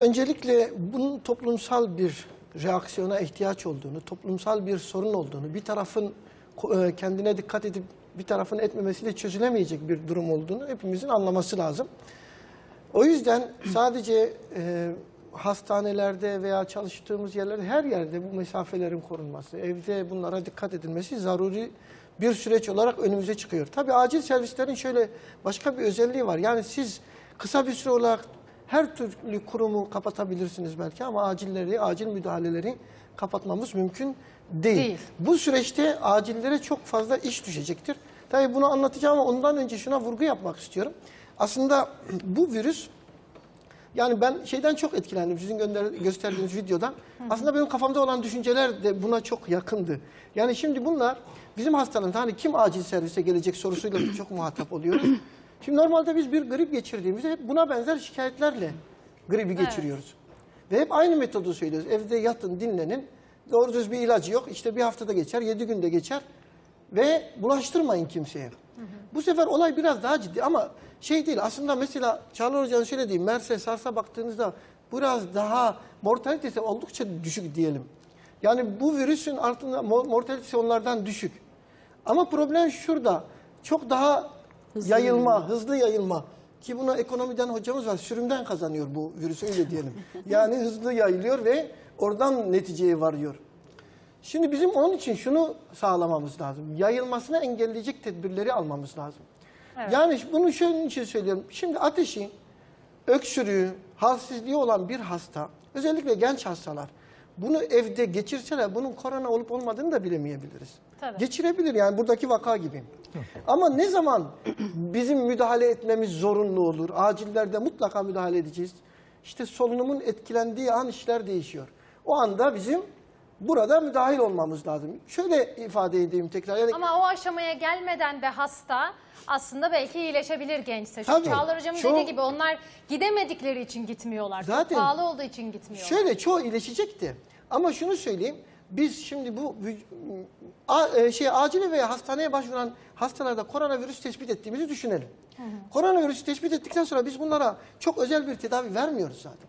Öncelikle bunun toplumsal bir reaksiyona ihtiyaç olduğunu, toplumsal bir sorun olduğunu, bir tarafın e, kendine dikkat edip bir tarafın etmemesiyle çözülemeyecek bir durum olduğunu hepimizin anlaması lazım. O yüzden sadece e, hastanelerde veya çalıştığımız yerlerde her yerde bu mesafelerin korunması, evde bunlara dikkat edilmesi zaruri bir süreç olarak önümüze çıkıyor. Tabii acil servislerin şöyle başka bir özelliği var. Yani siz kısa bir süre olarak her türlü kurumu kapatabilirsiniz belki ama acilleri, acil müdahaleleri kapatmamız mümkün değil. Değil. Bu süreçte acillere çok fazla iş düşecektir. Tabii bunu anlatacağım ama ondan önce şuna vurgu yapmak istiyorum. Aslında bu virüs yani ben şeyden çok etkilendim sizin gönder gösterdiğiniz videodan. Aslında benim kafamda olan düşünceler de buna çok yakındı. Yani şimdi bunlar bizim hastalarımız hani kim acil servise gelecek sorusuyla çok muhatap oluyoruz. Şimdi normalde biz bir grip geçirdiğimizde hep buna benzer şikayetlerle gribi geçiriyoruz. Ve hep aynı metodu söylüyoruz. Evde yatın, dinlenin. Doğru düz bir ilacı yok. İşte bir haftada geçer, yedi günde geçer. Ve bulaştırmayın kimseye. Bu sefer olay biraz daha ciddi ama şey değil. Aslında mesela Çağlar Hoca'nın söylediği Merse, SARS'a baktığınızda biraz daha mortalitesi oldukça düşük diyelim. Yani bu virüsün altında mo- mortalitesi onlardan düşük. Ama problem şurada. Çok daha yayılma, hızlı yayılma. Ki buna ekonomiden hocamız var. Sürümden kazanıyor bu virüs öyle diyelim. Yani hızlı yayılıyor ve oradan neticeye varıyor. Şimdi bizim onun için şunu sağlamamız lazım. Yayılmasını engelleyecek tedbirleri almamız lazım. Yani bunu şunun için söylüyorum. Şimdi ateşi, öksürüğü, halsizliği olan bir hasta, özellikle genç hastalar, bunu evde geçirseler bunun korona olup olmadığını da bilemeyebiliriz. Tabii. Geçirebilir yani buradaki vaka gibi. Ama ne zaman bizim müdahale etmemiz zorunlu olur? Acillerde mutlaka müdahale edeceğiz. İşte solunumun etkilendiği an işler değişiyor. O anda bizim burada müdahil olmamız lazım. Şöyle ifade edeyim tekrar. Yani Ama o aşamaya gelmeden de hasta aslında belki iyileşebilir gençse. Çünkü Tabii. Çağlar Hocam'ın Çoğu- dediği gibi onlar gidemedikleri için gitmiyorlar. Zaten- Çok pahalı olduğu için gitmiyorlar. Şöyle çoğu iyileşecekti. Ama şunu söyleyeyim. Biz şimdi bu vüc- a- e, şey acile veya hastaneye başvuran hastalarda koronavirüs tespit ettiğimizi düşünelim. Koronavirüsü tespit ettikten sonra biz bunlara çok özel bir tedavi vermiyoruz zaten.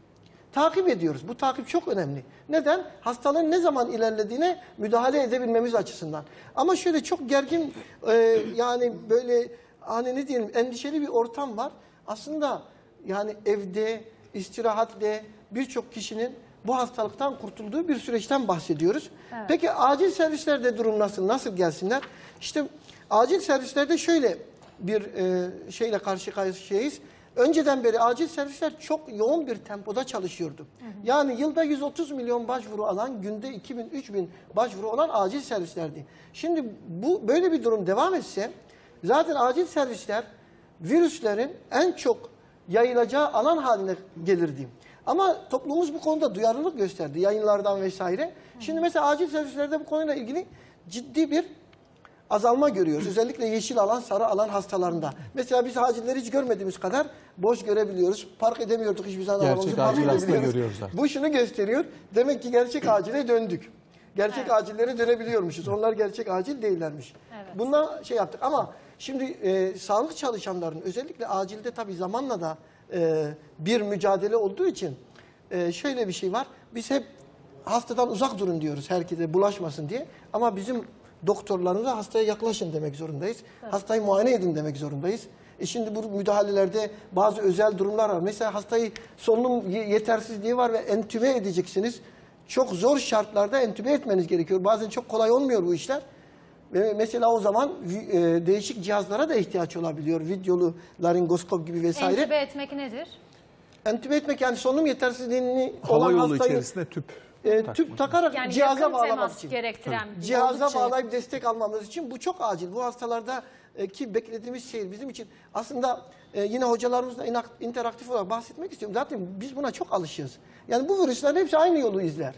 Takip ediyoruz. Bu takip çok önemli. Neden? Hastalığın ne zaman ilerlediğine müdahale edebilmemiz açısından. Ama şöyle çok gergin e, yani böyle hani ne diyelim endişeli bir ortam var. Aslında yani evde istirahatle birçok kişinin bu hastalıktan kurtulduğu bir süreçten bahsediyoruz. Peki acil servislerde durum nasıl? Nasıl gelsinler? İşte acil servislerde şöyle bir e, şeyle karşı karşıyayız. Önceden beri acil servisler çok yoğun bir tempoda çalışıyordu. Yani yılda 130 milyon başvuru alan, günde 2000-3000 başvuru olan acil servislerdi. Şimdi bu böyle bir durum devam etse zaten acil servisler virüslerin en çok yayılacağı alan haline gelirdi. Ama toplumumuz bu konuda duyarlılık gösterdi yayınlardan vesaire. Şimdi mesela acil servislerde bu konuyla ilgili ciddi bir azalma görüyoruz. Özellikle yeşil alan, sarı alan hastalarında. Mesela biz acilleri hiç görmediğimiz kadar boş görebiliyoruz. Park edemiyorduk hiçbir zaman Gerçek acil hasta edebiliyoruz. görüyoruz artık. Bu şunu gösteriyor. Demek ki gerçek acile döndük. Gerçek acillere dönebiliyormuşuz. Onlar gerçek acil değillermiş. Evet. Bundan şey yaptık ama şimdi e, sağlık çalışanların özellikle acilde tabii zamanla da e, bir mücadele olduğu için e, şöyle bir şey var. Biz hep hastadan uzak durun diyoruz herkese bulaşmasın diye. Ama bizim doktorlarımıza hastaya yaklaşın demek zorundayız. Hastayı muayene edin demek zorundayız. E şimdi bu müdahalelerde bazı özel durumlar var. Mesela hastayı solunum ye- yetersizliği var ve entübe edeceksiniz. Çok zor şartlarda entübe etmeniz gerekiyor. Bazen çok kolay olmuyor bu işler. Ve mesela o zaman e, değişik cihazlara da ihtiyaç olabiliyor. Videolu laringoskop gibi vesaire. Entübe etmek nedir? Entübe etmek yani solunum yetersizliğini Hava olan yolu hastayı içerisinde tüp. E, tüp takarak Yani cihaza yakın bağlamak temas için. gerektiren bir Cihaza oldukça- bağlayıp destek almamız için bu çok acil. Bu hastalarda e, ki beklediğimiz şey bizim için aslında e, yine hocalarımızla inak- interaktif olarak bahsetmek istiyorum. Zaten biz buna çok alışığız. Yani bu virüslerin hepsi aynı yolu izler.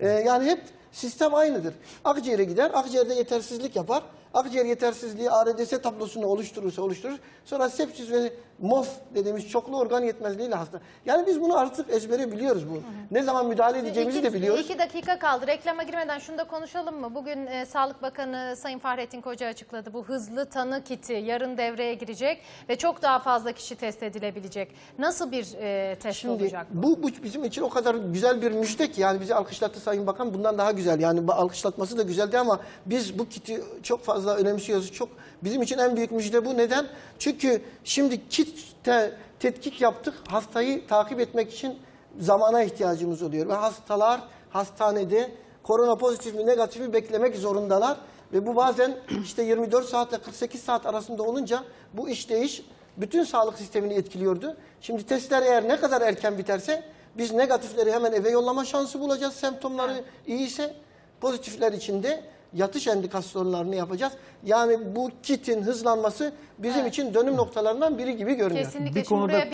E, yani hep sistem aynıdır. Akciğere gider, akciğerde yetersizlik yapar. Akciğer yetersizliği ARDS tablosunu oluşturursa oluşturur. Sonra sepsis ve MOF dediğimiz çoklu organ yetmezliğiyle hasta. Yani biz bunu artık ezbere biliyoruz bu. Ne zaman müdahale edeceğimizi İki- de biliyoruz. İki dakika kaldı. Reklama girmeden şunu da konuşalım mı? Bugün e, Sağlık Bakanı Sayın Fahrettin Koca açıkladı. Bu hızlı tanı kiti yarın devreye girecek ve çok daha fazla kişi test edilebilecek. Nasıl bir e, test Şimdi olacak? bu, bu bizim için o kadar güzel bir müjde ki yani bizi alkışlattı Sayın Bakan bundan daha güzel yani alkışlatması da güzeldi ama biz bu kiti çok fazla önemsiyoruz. Çok bizim için en büyük müjde bu. Neden? Çünkü şimdi kitte tetkik yaptık. Hastayı takip etmek için zamana ihtiyacımız oluyor ve hastalar hastanede korona pozitif mi negatif mi beklemek zorundalar. Ve bu bazen işte 24 saatle 48 saat arasında olunca bu iş değiş bütün sağlık sistemini etkiliyordu. Şimdi testler eğer ne kadar erken biterse biz negatifleri hemen eve yollama şansı bulacağız. Semptomları iyiyse pozitifler için de yatış endikasyonlarını yapacağız. Yani bu kitin hızlanması bizim için dönüm noktalarından biri gibi görünüyor. Kesinlikle. Bir konuda